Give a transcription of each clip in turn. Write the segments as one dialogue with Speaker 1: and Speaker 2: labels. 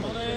Speaker 1: 이번에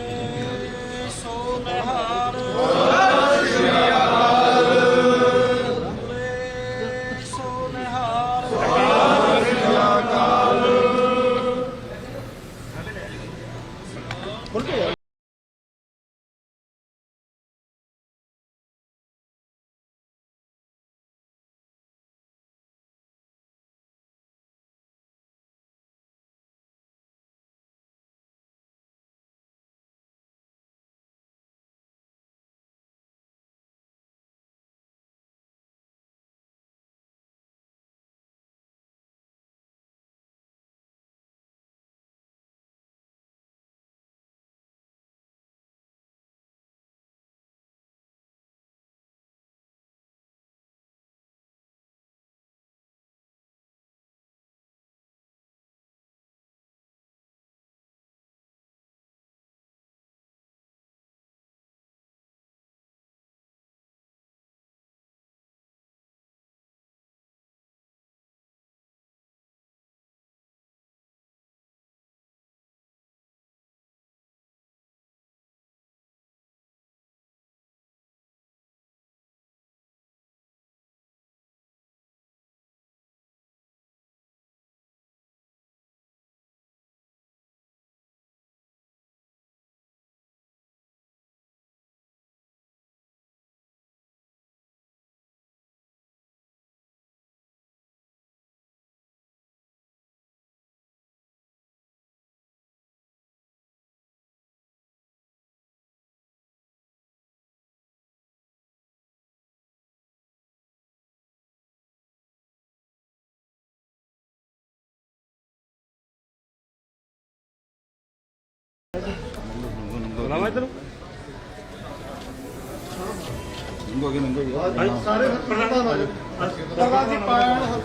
Speaker 2: ਸਾਰੇ ਪ੍ਰਧਾਨ ਆ ਸਰਦਾਰ ਜੀ ਪਾਣ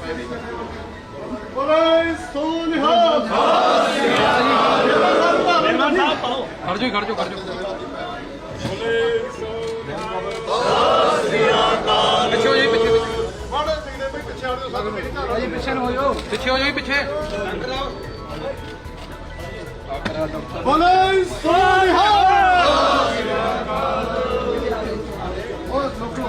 Speaker 2: ਬੋਲੇ ਸੋਨਿਹਾ
Speaker 3: ਖੜ ਜਾਓ ਖੜ ਜਾਓ ਖੜ ਜਾਓ। ਪਿੱਛੇ ਹੋ ਜਾਈ ਪਿੱਛੇ ਪਿੱਛੇ।
Speaker 2: ਮਾੜੇ ਸਿੰਘ ਦੇ ਪਿੱਛੇ ਆ ਜਾਓ ਸਾਰੇ ਮੇਰੀ ਘਰ
Speaker 3: ਜੀ ਪਿੱਛੇ ਹੋ ਜਾਓ ਪਿੱਛੇ। ਹੋ ਜਾਈ ਪਿੱਛੇ
Speaker 2: ਬੋਲੇ ਸੋਨਿਹਾ ਓਏ ਲੋਕੋ